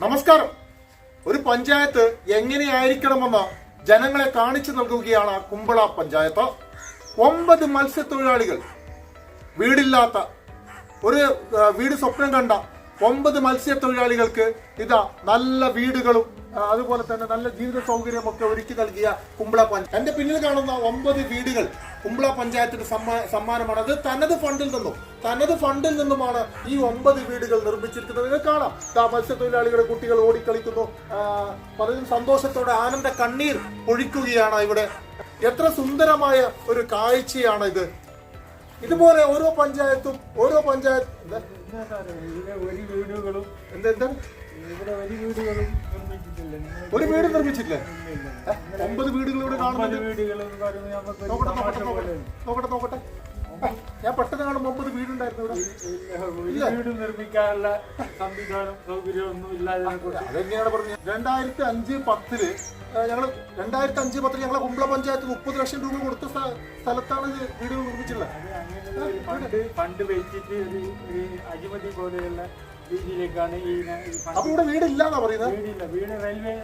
നമസ്കാരം. ഒരു പഞ്ചായത്ത് എങ്ങനെയായിരിക്കണമെന്ന് ജനങ്ങളെ കാണിച്ചു നൽകുകയാണ് കുമ്പള പഞ്ചായത്ത്. ഒമ്പത് മത്സ്യത്തൊഴിലാളികൾ വീടില്ലാത്ത ഒരു വീട് സ്വപ്നം കണ്ട ഒമ്പത് മത്സ്യത്തൊഴിലാളികൾക്ക് ഇതാ നല്ല വീടുകളും അതുപോലെ തന്നെ നല്ല ജീവിത സൗകര്യമൊക്കെ ഒരുക്കി നൽകിയ കുമ്പള പഞ്ചായത്ത് എന്റെ പിന്നിൽ കാണുന്ന ഒമ്പത് വീടുകൾ കുമ്പള പഞ്ചായത്തിന് സമ്മാ സമ്മാനമാണ്. അത് തനത് ഫണ്ടിൽ നിന്നും തനത് ഫണ്ടിൽ നിന്നുമാണ് ഈ ഒമ്പത് വീടുകൾ നിർമ്മിച്ചിരിക്കുന്നത്. നിങ്ങൾക്ക് കാണാം. ഇതാ മത്സ്യത്തൊഴിലാളികളുടെ കുട്ടികൾ ഓടിക്കളിക്കുന്നു. പലരും സന്തോഷത്തോടെ ആനന്ദ കണ്ണീർ ഒഴിക്കുകയാണ് ഇവിടെ. എത്ര സുന്ദരമായ ഒരു കാഴ്ചയാണ് ഇത് ഇതുപോലെ ഓരോ പഞ്ചായത്തും ഓരോ പഞ്ചായത്ത് ഒരു വീടുകളും എന്താ എന്താ ഇവിടെ ഒരു വീടുകളും നിർമ്മിച്ചിട്ടില്ല ഒരു വീട് നിർമ്മിച്ചില്ലേ? ഒമ്പത് വീടുകൾ ഇവിടെ കാണുന്നുണ്ട് വീടുകളും നോക്കട്ടെ നോക്കട്ടെ നോക്കട്ടെ. ഞാൻ പെട്ടെന്ന് കാണുമ്പോൾ ഒമ്പത് വീടുണ്ടായിരുന്നു ഇവിടെ. വീട് നിർമ്മിക്കാനുള്ള സംവിധാനം സൗകര്യമൊന്നും ഇല്ലാതെ അതെങ്ങനെയാണ് പറഞ്ഞത് രണ്ടായിരത്തി അഞ്ച് പത്തിൽ ഞങ്ങൾ രണ്ടായിരത്തി അഞ്ച് പത്തിൽ ഞങ്ങളെ കുമ്പള പഞ്ചായത്ത് മുപ്പത് ലക്ഷം രൂപ കൊടുത്ത സ്ഥ- സ്ഥലത്താണ് വീട് വീടുകൾ നിർമ്മിച്ചിട്ടുള്ളത്. ഫണ്ട് ഫണ്ട് വെച്ചിട്ട് ഒരു അഴിമതി പോലെയുള്ള രീതിയിലേക്കാണ് ഈ അപ്പൊ ഇവിടെ വീടില്ലാന്നാ പറയുന്നത്? വീടില്ല. വീട് റെയിൽവേ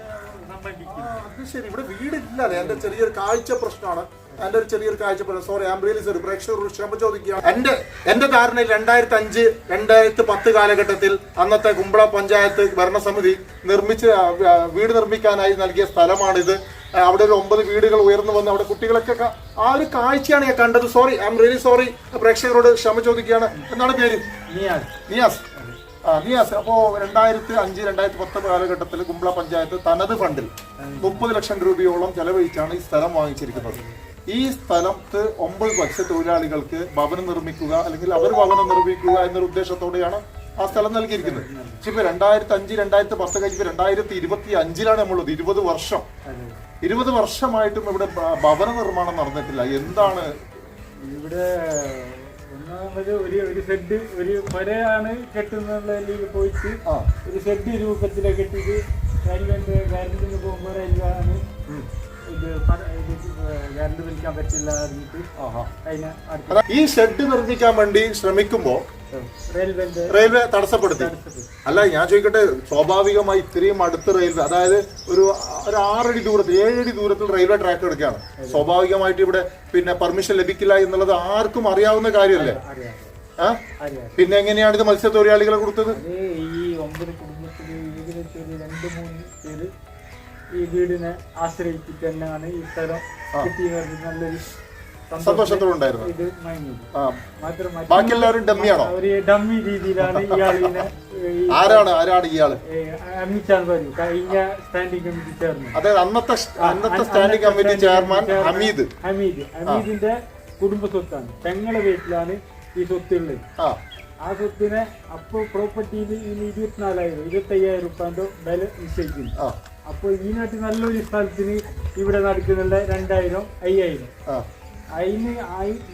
അത് ശരി. ഇവിടെ വീടില്ല എന്റെ ചെറിയൊരു കാഴ്ച പ്രശ്നമാണ്. എന്റെ ഒരു ചെറിയൊരു കാഴ്ച പ്രശ്നം. സോറി ആം റിയലി സോറി പ്രേക്ഷകർ ക്ഷമ ചോദിക്കുകയാണ്. എന്റെ എന്റെ ധാരണയിൽ രണ്ടായിരത്തി അഞ്ച് രണ്ടായിരത്തി പത്ത് കാലഘട്ടത്തിൽ അന്നത്തെ കുമ്പള പഞ്ചായത്ത് ഭരണസമിതി നിർമ്മിച്ച് വീട് നിർമ്മിക്കാനായി നൽകിയ സ്ഥലമാണിത്. അവിടെ ഒരു ഒമ്പത് വീടുകൾ ഉയർന്നു വന്ന് അവിടെ കുട്ടികളൊക്കെ ആ ഒരു കാഴ്ചയാണ് ഞാൻ കണ്ടത്. Sorry I'm really sorry പ്രേക്ഷകരോട് ക്ഷമ ചോദിക്കുകയാണ്. എന്നാണ് പേര്? നിയാസ്. നിയാസ്. നിയാസ് അപ്പോ രണ്ടായിരത്തി അഞ്ച് രണ്ടായിരത്തി പത്ത് കാലഘട്ടത്തിൽ കുമ്പള പഞ്ചായത്ത് തനത് ഫണ്ടിൽ മുപ്പത് ലക്ഷം രൂപയോളം ചെലവഴിച്ചാണ് ഈ സ്ഥലം വാങ്ങിച്ചിരിക്കുന്നത്. ഈ സ്ഥലത്ത് ഒമ്പത് തൊഴിലാളികൾക്ക് ഭവനം നിർമ്മിക്കുക അല്ലെങ്കിൽ അവർ ഭവനം നിർമ്മിക്കുക എന്നൊരു ഉദ്ദേശത്തോടെയാണ് ആ സ്ഥലം നൽകിയിരിക്കുന്നത്. പക്ഷെ ഇപ്പൊ രണ്ടായിരത്തി അഞ്ച് രണ്ടായിരത്തി പത്ത് കഴിഞ്ഞ് രണ്ടായിരത്തി ഇരുപത്തി അഞ്ചിലാണ് നമ്മളുള്ളത്. ഇരുപത് വർഷം. ഇരുപത് വർഷമായിട്ടും ഇവിടെ ഭവന നിർമ്മാണം നടന്നിട്ടില്ല. എന്താണ്? ഇവിടെ ഒന്നാമത് ഒരു ഒരു ഷെഡ് ഒരു മരയാണ് കെട്ടുന്നതിൽ പോയിട്ട് ഒരു ഷെഡ് രൂപത്തിലെ കെട്ടിയിട്ട് റെയിൽവേന്റെ കരണ്ടിന് പോകുമ്പോൾ റെയിൽവേ ആണ്. ഈ ഷെഡ് നിർമ്മിക്കാൻ വേണ്ടി ശ്രമിക്കുമ്പോ റെയിൽവേ തടസ്സപ്പെടുത്തി. അല്ല ഞാൻ ചോദിക്കട്ടെ സ്വാഭാവികമായി ഇത്രയും അടുത്ത് റെയിൽവേ അതായത് ഒരു ഒരു ആറടി ദൂരത്തിൽ ഏഴടി ദൂരത്തിൽ റെയിൽവേ ട്രാക്ക് എടുക്കുകയാണ്. സ്വാഭാവികമായിട്ട് ഇവിടെ പിന്നെ പെർമിഷൻ ലഭിക്കില്ല എന്നുള്ളത് ആർക്കും അറിയാവുന്ന കാര്യമല്ലേ? പിന്നെ എങ്ങനെയാണ് ഇത് മത്സ്യത്തൊഴിലാളികളെ കൊടുത്തത്? ഈ ഒമ്പത് കുടുംബത്തിൽ ഏകദേശം ഒരു രണ്ട് മൂന്ന് ഈ വീടിനെ ആശ്രയിച്ചിട്ട് തന്നെയാണ് ഈ സ്ഥലം കിട്ടി നല്ലൊരു സന്തോഷം. സന്തോഷത്തോടുണ്ടായിരുന്നു. ഇത് മാത്രമല്ല ബാക്കി എല്ലാവരും ഡമ്മിയാണോ? ഒരു ഡമ്മി രീതിയിലാണ് ഇയാളിനെ ആരാണ്? ആരാണ് ഇയാൾ? അമിത്ഷാൻ പറയൂ കഴിഞ്ഞ സ്റ്റാൻഡിംഗ് കമ്മിറ്റി ചെയർമാൻ അതായത് അന്നത്തെ അന്നത്തെ standing committee chairman Hamid. Hamid. ഹമീദിന്റെ കുടുംബ സ്വത്താണ്. പെങ്ങളെ വീട്ടിലാണ് ഈ സ്വത്തുള്ളത്. ആ. ആ സ്വത്തിനെ അപ്പോൾ പ്രോപ്പർട്ടിയിൽ ഇനി ഇരുപത്തിനാലായിരം ഇരുപത്തയ്യായിരം റുപ്യന്റെ വില നിശ്ചയിക്കുന്നു. അപ്പോൾ ഈ നാട്ടിൽ നല്ലൊരു സ്ഥലത്തിന് ഇവിടെ നടക്കുന്നുണ്ട് രണ്ടായിരം അയ്യായിരം. അതിന്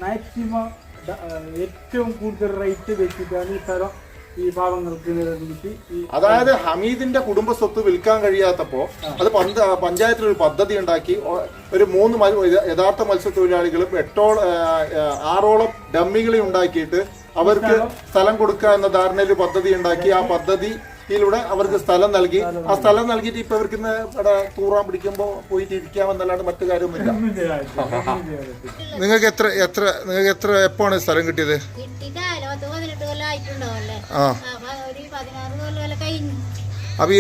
മാക്സിമം ഏറ്റവും കൂടുതൽ റേറ്റ് വെച്ചിട്ടാണ് ഈ സ്ഥലം ഈ പാവങ്ങൾക്ക് നിർമ്മിച്ച് അതായത് ഹമീദിന്റെ കുടുംബ സ്വത്ത് വിൽക്കാൻ കഴിയാത്തപ്പോ അത് പന്ത പഞ്ചായത്തിൽ ഒരു പദ്ധതി ഉണ്ടാക്കി. ഒരു മൂന്ന് യഥാർത്ഥ മത്സ്യത്തൊഴിലാളികളും എട്ടോളം ആറോളം ഡമ്മികളെ ഉണ്ടാക്കിയിട്ട് അവർക്ക് സ്ഥലം. കൊടുക്കുക എന്ന ധാരണയിൽ പദ്ധതി ഉണ്ടാക്കി. ആ പദ്ധതിയിലൂടെ അവർക്ക് സ്ഥലം നൽകി. ആ സ്ഥലം നൽകിയിട്ട് ഇപ്പൊ ഇവർക്ക് ഇവിടെ തൂറാൻ പിടിക്കുമ്പോ പോയിട്ട് ഇരിക്കാമെന്നല്ലാണ്ട് മറ്റു കാര്യമൊന്നുമില്ല. നിങ്ങൾക്ക് എത്ര എത്ര നിങ്ങൾക്ക് എത്ര എപ്പോഴാണ് സ്ഥലം കിട്ടിയത്? ആ ആ, ഈ ഒരു പതിനാറ് കൊല്ലം വല്ല കഴിഞ്ഞു. അപ്പൊ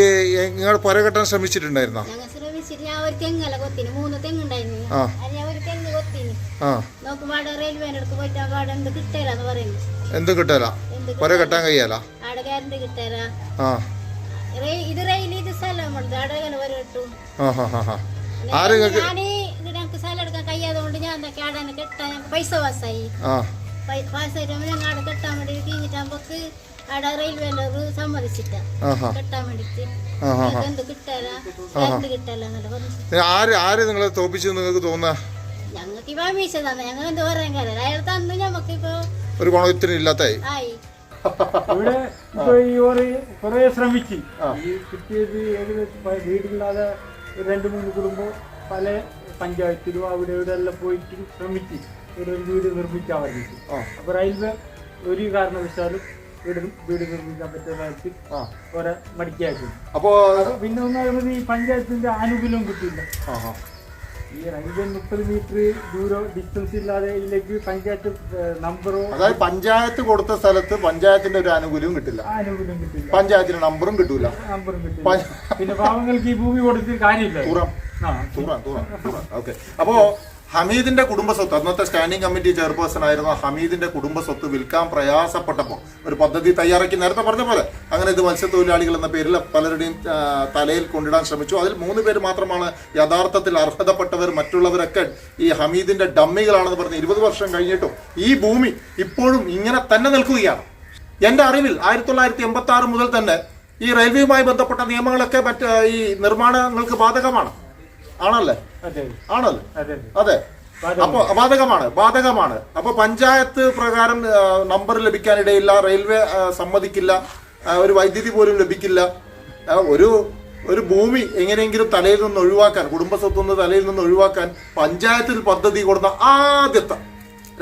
നിങ്ങൾ പുര കെട്ടാൻ ശ്രമിച്ചിട്ടുണ്ടായിരുന്നോ? ആ. എന്ത് കിട്ടാല? പുര കെട്ടാൻ കഴിയാല? അവിടെ കിട്ടേരാ റെയിൽ- ഇത് ഇത് സ്ഥലം അവിടെ ഞാൻ ഇത് ഞങ്ങൾക്ക് സ്ഥലം എടുക്കാൻ കഴിയാതെ കൊണ്ട് ഞാൻ എന്താക്കി അവിടെ തന്നെ കെട്ടാൻ? ഞങ്ങൾക്ക് പൈസ പാസ്സായി. ആ. പാസ്സായിട്ട് ഞങ്ങൾ അവിടെ കെട്ടാൻ വേണ്ടി കഴിഞ്ഞിട്ടാകുമ്പോക്ക് അവിടെ റെയിൽവേന്റെ ഒരു സമ്മതിച്ചിട്ടാ കെട്ടാൻ വേണ്ടിട്ട് എന്ത് കിട്ടാല പറഞ്ഞു നിങ്ങളെ തോപ്പിച്ചു നിങ്ങൾക്ക് തോന്നാ ഞങ്ങൾക്ക് ഇപ്പൊ വീശതാണ് ഞങ്ങൾ എന്ത് പറയാൻ കാര്യം അയാൾ തന്നു ഞമ്മക്കിപ്പോ ഒരു ഗുണത്തിന് ഇല്ലാത്തായി. ഇവിടെ ഇപ്പൊ ഈ ഒരു കുറെ ശ്രമിച്ചു. ഈ കിട്ടിയത് ഏകദേശം വീടില്ലാതെ രണ്ട് മൂന്ന് കുടുംബം പല പഞ്ചായത്തിലും അവിടെ ഇവിടെ എല്ലാം പോയിട്ട് ശ്രമിച്ചു ഇവിടെ ഒരു വീട് നിർമ്മിക്കാൻ വേണ്ടിയിട്ട് ആ. അപ്പൊ റെയിൽവേ ഒരു കാരണവശാലും വീട് വീട് നിർമ്മിക്കാൻ പറ്റുന്നതായിട്ട് ഓരോ മടിക്കാക്കി അപ്പോ പിന്നെ ഒന്നാമത് ഈ പഞ്ചായത്തിന്റെ ആനുകൂല്യം കിട്ടില്ല ആ. ഈ റെയിൽവേ മുപ്പത് മീറ്റർ ദൂരം ഡിസ്റ്റൻസ് ഇല്ലാതെ പഞ്ചായത്ത് നമ്പറോ അതായത് പഞ്ചായത്ത് കൊടുത്ത സ്ഥലത്ത് പഞ്ചായത്തിന്റെ ഒരു ആനുകൂല്യവും കിട്ടില്ല. ആനുകൂല്യം കിട്ടില്ല. പഞ്ചായത്തിന് നമ്പറും കിട്ടൂല. നമ്പറും കിട്ടില്ല. പിന്നെ പാവങ്ങൾക്ക് ഈ ഭൂമി കൊടുത്ത് കാര്യമില്ല. തൂറാം. ആ. തൂറാം തൂറാം തൂറാം. ഓക്കെ അപ്പോ ഹമീദിന്റെ കുടുംബസ്വത്ത് അന്നത്തെ സ്റ്റാൻഡിംഗ് കമ്മിറ്റി ചെയർപേഴ്സൺ ആയിരുന്ന ഹമീദിന്റെ കുടുംബസ്വത്ത് വിൽക്കാൻ പ്രയാസപ്പെട്ടപ്പോൾ ഒരു പദ്ധതി തയ്യാറാക്കി. നേരത്തെ പറഞ്ഞ പോലെ അങ്ങനെ ഇത് മത്സ്യത്തൊഴിലാളികൾ എന്ന പേരിൽ പലരുടെയും തലയിൽ കൊണ്ടിടാൻ ശ്രമിച്ചു. അതിൽ മൂന്ന് പേര് മാത്രമാണ് യഥാർത്ഥത്തിൽ അർഹതപ്പെട്ടവർ മറ്റുള്ളവരൊക്കെ ഈ ഹമീദിന്റെ ഡമ്മികളാണെന്ന് പറഞ്ഞ് ഇരുപത് വർഷം കഴിഞ്ഞിട്ടും ഈ ഭൂമി ഇപ്പോഴും ഇങ്ങനെ തന്നെ നിൽക്കുകയാണ്. എന്റെ അറിവിൽ ആയിരത്തി തൊള്ളായിരത്തി എൺപത്തി ആറ് മുതൽ തന്നെ ഈ റെയിൽവേയുമായി ബന്ധപ്പെട്ട നിയമങ്ങളൊക്കെ മറ്റ് ഈ നിർമ്മാണങ്ങൾക്ക് ബാധകമാണ്. ആണല്ലേ? ആണല്ലേ? അതെ. അപ്പൊ ബാധകമാണ് ബാധകമാണ്. അപ്പൊ പഞ്ചായത്ത് പ്രകാരം നമ്പർ ലഭിക്കാനിടയില്ല റെയിൽവേ സമ്മതിക്കില്ല ഒരു വൈദ്യുതി പോലും ലഭിക്കില്ല. ഒരു ഒരു ഭൂമി എങ്ങനെയെങ്കിലും തലയിൽ നിന്ന് ഒഴിവാക്കാൻ കുടുംബസ്വത്ത് നിന്ന് തലയിൽ നിന്ന് ഒഴിവാക്കാൻ പഞ്ചായത്തിൽ പദ്ധതി കൊടുത്ത ആദ്യത്തെ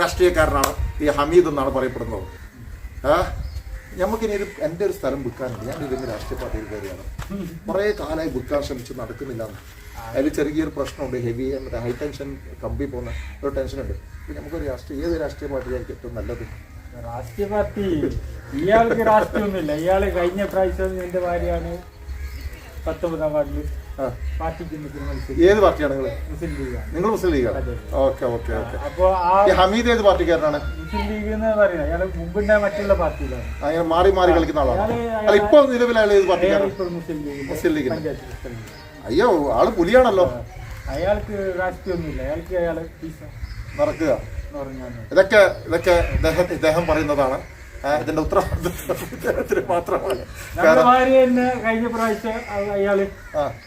രാഷ്ട്രീയക്കാരനാണ് ഈ ഹമീദ് എന്നാണ് പറയപ്പെടുന്നത്. നമുക്കിനി ഒരു എന്റെ ഒരു സ്ഥലം വിൽക്കാനുണ്ട്. ഞാൻ ഇതിന് രാഷ്ട്രീയ പാർട്ടിയിൽ കയറിയാണ്. കുറേ കാലമായി വിൽക്കാൻ ശ്രമിച്ച് നടക്കുന്നില്ല അതിൽ ചെറിയൊരു പ്രശ്നമുണ്ട്. ഹെവി മറ്റേ ഹൈ ടെൻഷൻ കമ്പി പോകുന്ന ഒരു ടെൻഷനുണ്ട് ഉണ്ട്. നമുക്ക് നമുക്കൊരു രാഷ്ട്രീയ ഏത് രാഷ്ട്രീയ പാർട്ടിയായിരിക്കും ഏറ്റവും നല്ലത്? രാഷ്ട്രീയ പാർട്ടി. ഇയാൾക്ക് രാഷ്ട്രീയമൊന്നുമില്ല ഇയാൾ കഴിഞ്ഞ പ്രാവശ്യം എന്റെ ഭാര്യയാണ് പത്തൊമ്പതാം മത്സരം ഏത് പാർട്ടിയാണ് നിങ്ങൾ നിങ്ങൾ മുസ്ലിം ലീഗാണ്. Okay okay okay. അപ്പോ ഹമീദ് ഏത് പാർട്ടിക്കാരനാണ്? മുസ്ലിം ലീഗ് എന്ന് പറയുന്നത്. മുമ്പുണ്ടായ മറ്റുള്ള പാർട്ടിയിലാണ്. അങ്ങനെ മാറി മാറി കളിക്കുന്ന ആളാണ്. അല്ല ഇപ്പൊ നിലവിൽ അയാൾ ഏത് പാർട്ടിക്കാരാണ് മുസ്ലിം ലീഗ്. മുസ്ലിം ലീഗ്. അയ്യോ ആൾ പുലിയാണല്ലോ. അയാൾക്ക് രാഷ്ട്രീയമൊന്നുമില്ല. അയാൾക്ക് അയാൾ പീസ. നടക്കുക ഇതൊക്കെ ഇതൊക്കെ ഇദ്ദേഹം ഇദ്ദേഹം പറയുന്നതാണ്. ഇതിന്റെ ഉത്തരവാദിത്വത്തിന് ഇദ്ദേഹത്തിന് മാത്രമാണ്. ഭാര്യ തന്നെ കഴിഞ്ഞ പ്രാവശ്യം അയാൾ.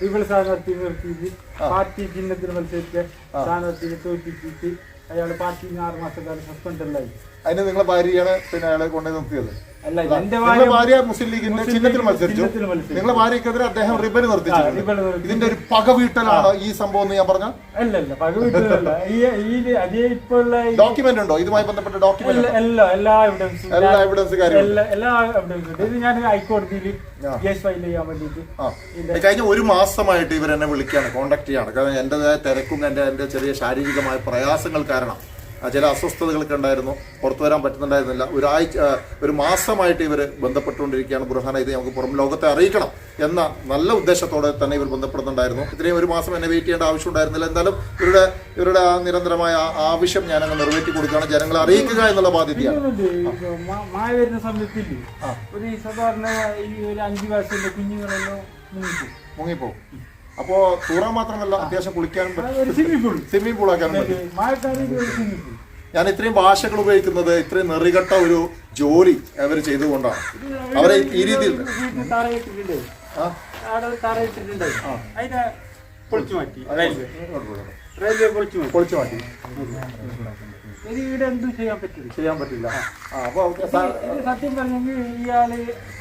വിപുൽ സ്ഥാനാർത്ഥി നിർത്തിയിട്ട് പാർട്ടി ചിഹ്നത്തിന് മത്സരിച്ച് സ്ഥാനാർത്ഥിയെ തോൽപ്പിച്ചിട്ട് അയാൾ പാർട്ടിയിൽ നിന്ന് ആറ് മാസക്കാലം സസ്പെൻഡല്ലായി അതിന് നിങ്ങളെ ഭാര്യയാണ് പിന്നെ അയാളെ കൊണ്ടു നിർത്തിയത്. നിങ്ങളെ ഭാര്യ മുസ്ലിം ലീഗിന്റെ ചിഹ്നത്തിൽ മത്സരിച്ചു. നിങ്ങളെ ഭാര്യക്കെതിരെ അദ്ദേഹം റിബൻ നിർത്തിച്ചു ഇതിന്റെ ഒരു പക വീട്ടലാണ് ഈ സംഭവം എന്ന് ഞാൻ പറഞ്ഞ. ഡോക്യുമെന്റ് ഉണ്ടോ? ഇതുമായി ബന്ധപ്പെട്ട ഡോക്യുമെന്റ് എല്ലാ എവിഡൻസും ഇത് ഞാൻ ഹൈക്കോടതിയിൽ കേസ് ഫയൽ ചെയ്യാൻ വേണ്ടിയിട്ട് ആ. കഴിഞ്ഞ ഒരു മാസമായിട്ട് ഇവർ എന്നെ വിളിക്കുകയാണ് കോണ്ടാക്ട് ചെയ്യാണ്. കാരണം എന്റെ തിരക്കും എന്റെ എന്റെ ചെറിയ ശാരീരികമായ പ്രയാസങ്ങൾ കാരണം ചില അസ്വസ്ഥതകളൊക്കെ ഉണ്ടായിരുന്നു. പുറത്തു വരാൻ പറ്റുന്നുണ്ടായിരുന്നില്ല. ഒരാഴ്ച ഒരു മാസമായിട്ട് ഇവർ ബന്ധപ്പെട്ടുകൊണ്ടിരിക്കുകയാണ് ബുർഹാന ഇത് നമുക്ക് പുറം ലോകത്തെ അറിയിക്കണം എന്ന നല്ല ഉദ്ദേശത്തോടെ തന്നെ ഇവർ ബന്ധപ്പെടുന്നുണ്ടായിരുന്നു. ഇത്രയും ഒരു മാസം എന്നെ വെയിറ്റ് ചെയ്യേണ്ട ആവശ്യം ഉണ്ടായിരുന്നില്ല. എന്തായാലും ഇവരുടെ ഇവരുടെ ആ നിരന്തരമായ ആവശ്യം ഞാൻ അങ്ങ് നിറവേറ്റി കൊടുക്കുകയാണ്. ജനങ്ങളെ അറിയിക്കുക എന്നുള്ള ബാധ്യതയാണ്. മഴ വരുന്ന ഒരു സാധാരണ ഈ ഒരു അഞ്ചു വയസ്സിന്റെ കുഞ്ഞുങ്ങളെല്ലാം മുങ്ങിപ്പോകും മുങ്ങിപ്പോകും അപ്പോ തൂറാൻ മാത്രമല്ല അത്യാവശ്യം കുളിക്കാനും സ്വിമ്മിംഗ് പൂൾ ആക്കാനും പറ്റും. ഞാൻ ഇത്രയും ഭാഷകൾ ഉപയോഗിക്കുന്നത് ഇത്രയും നെറികെട്ട ഒരു ജോലി അവർ ചെയ്തുകൊണ്ടാണ്. അവരെ ഈ രീതിയിൽ മാറ്റി. പൊളിച്ചു മാറ്റി. പൊളിച്ചു മാറ്റി ഇത് ഇവിടെ എന്തും ചെയ്യാൻ പറ്റില്ല. ചെയ്യാൻ പറ്റില്ല. ആ. അപ്പൊ അവർക്ക് സാ- ഇത് സത്യം പറഞ്ഞെങ്കിൽ ഇയാൾ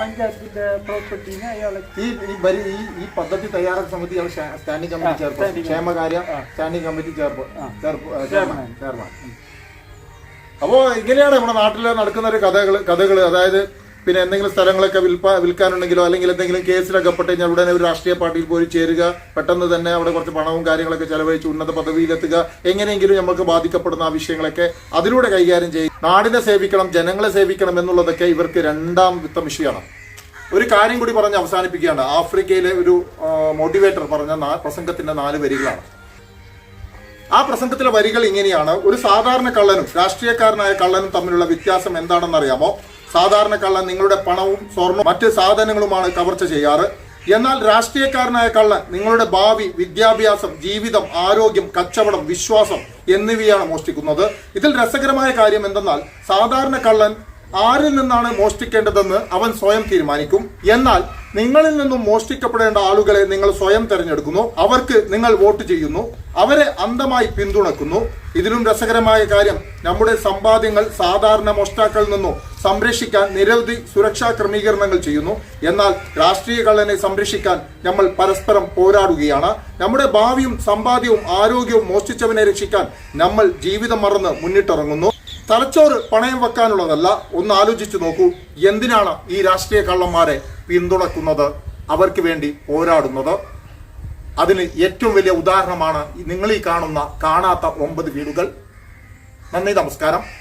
പഞ്ചായത്തിന്റെ പ്രോപ്പർട്ടീനെ അയാൾ ഈ ഈ വരി ഈ ഈ പദ്ധതി തയ്യാറാക്കുന്ന സമിതി ഇയാൾ സ്റ്റാൻഡിംഗ് കമ്മിറ്റി ചെയർപേഴ്സൺ. സ്റ്റാൻഡിംഗ് ക്ഷേമകാര്യ സ്റ്റാൻഡിംഗ് കമ്മിറ്റി ചെയർപേ ചെയർപേ- ചെയർമാൻ. ചെയർമാൻ. ചെയർമാൻ. അപ്പോ ഇങ്ങനെയാണ് നമ്മുടെ നാട്ടിൽ നടക്കുന്ന ഒരു കഥകൾ കഥകൾ അതായത് പിന്നെ എന്തെങ്കിലും സ്ഥലങ്ങളൊക്കെ വിൽപ്പാ വിൽക്കാനുണ്ടെങ്കിലോ അല്ലെങ്കിൽ എന്തെങ്കിലും കേസിലകപ്പെട്ട് പെട്ട് കഴിഞ്ഞാൽ ഉടനെ ഒരു രാഷ്ട്രീയ പാർട്ടിയിൽ പോയി ചേരുക. പെട്ടെന്ന് തന്നെ അവിടെ കുറച്ച് പണവും കാര്യങ്ങളൊക്കെ ചെലവഴിച്ച് ഉന്നത പദവിയിലെത്തുക. എങ്ങനെയെങ്കിലും നമുക്ക് ബാധിക്കപ്പെടുന്ന ആ വിഷയങ്ങളൊക്കെ അതിലൂടെ കൈകാര്യം ചെയ്യും. നാടിനെ സേവിക്കണം ജനങ്ങളെ സേവിക്കണം എന്നുള്ളതൊക്കെ ഇവർക്ക് രണ്ടാം വിത്തം വിഷയമാണ്. ഒരു കാര്യം കൂടി പറഞ്ഞ് അവസാനിപ്പിക്കുകയാണ്. ആഫ്രിക്കയിലെ ഒരു മോട്ടിവേറ്റർ പറഞ്ഞ പ്രസംഗത്തിന്റെ നാല് വരികളാണ്. ആ പ്രസംഗത്തിലെ വരികൾ ഇങ്ങനെയാണ്. ഒരു സാധാരണ കള്ളനും രാഷ്ട്രീയക്കാരനായ കള്ളനും തമ്മിലുള്ള വ്യത്യാസം എന്താണെന്ന് അറിയാമോ സാധാരണ നിങ്ങളുടെ പണവും സ്വർണവും മറ്റ് സാധനങ്ങളുമാണ് കവർച്ച ചെയ്യാറ്. എന്നാൽ രാഷ്ട്രീയക്കാരനായ കള്ളൻ നിങ്ങളുടെ ഭാവി വിദ്യാഭ്യാസം ജീവിതം ആരോഗ്യം കച്ചവടം വിശ്വാസം എന്നിവയാണ് മോഷ്ടിക്കുന്നത്. ഇതിൽ രസകരമായ കാര്യം എന്തെന്നാൽ സാധാരണ കള്ളൻ ആരിൽ നിന്നാണ് മോഷ്ടിക്കേണ്ടതെന്ന് അവൻ സ്വയം തീരുമാനിക്കും. എന്നാൽ നിങ്ങളിൽ നിന്നും മോഷ്ടിക്കപ്പെടേണ്ട ആളുകളെ നിങ്ങൾ സ്വയം തിരഞ്ഞെടുക്കുന്നു. അവർക്ക് നിങ്ങൾ വോട്ട് ചെയ്യുന്നു. അവരെ അന്ധമായി പിന്തുണക്കുന്നു. ഇതിലും രസകരമായ കാര്യം നമ്മുടെ സമ്പാദ്യങ്ങൾ സാധാരണ മോഷ്ടാക്കളിൽ നിന്നും സംരക്ഷിക്കാൻ നിരവധി സുരക്ഷാ ക്രമീകരണങ്ങൾ ചെയ്യുന്നു. എന്നാൽ രാഷ്ട്രീയ കള്ളനെ സംരക്ഷിക്കാൻ നമ്മൾ പരസ്പരം പോരാടുകയാണ്. നമ്മുടെ ഭാവിയും സമ്പാദ്യവും ആരോഗ്യവും മോഷ്ടിച്ചവനെ രക്ഷിക്കാൻ നമ്മൾ ജീവിതം മറന്ന് മുന്നിട്ടിറങ്ങുന്നു. തലച്ചോറ് പണയം വെക്കാനുള്ളതല്ല. ഒന്ന് ആലോചിച്ചു നോക്കൂ. എന്തിനാണ് ഈ രാഷ്ട്രീയ കള്ളന്മാരെ പിന്തുണക്കുന്നത്? അവർക്ക് വേണ്ടി പോരാടുന്നത്. അതിന് ഏറ്റവും വലിയ ഉദാഹരണമാണ് നിങ്ങൾ ഈ കാണുന്ന കാണാത്ത ഒമ്പത് വീടുകൾ. നന്ദി നമസ്കാരം.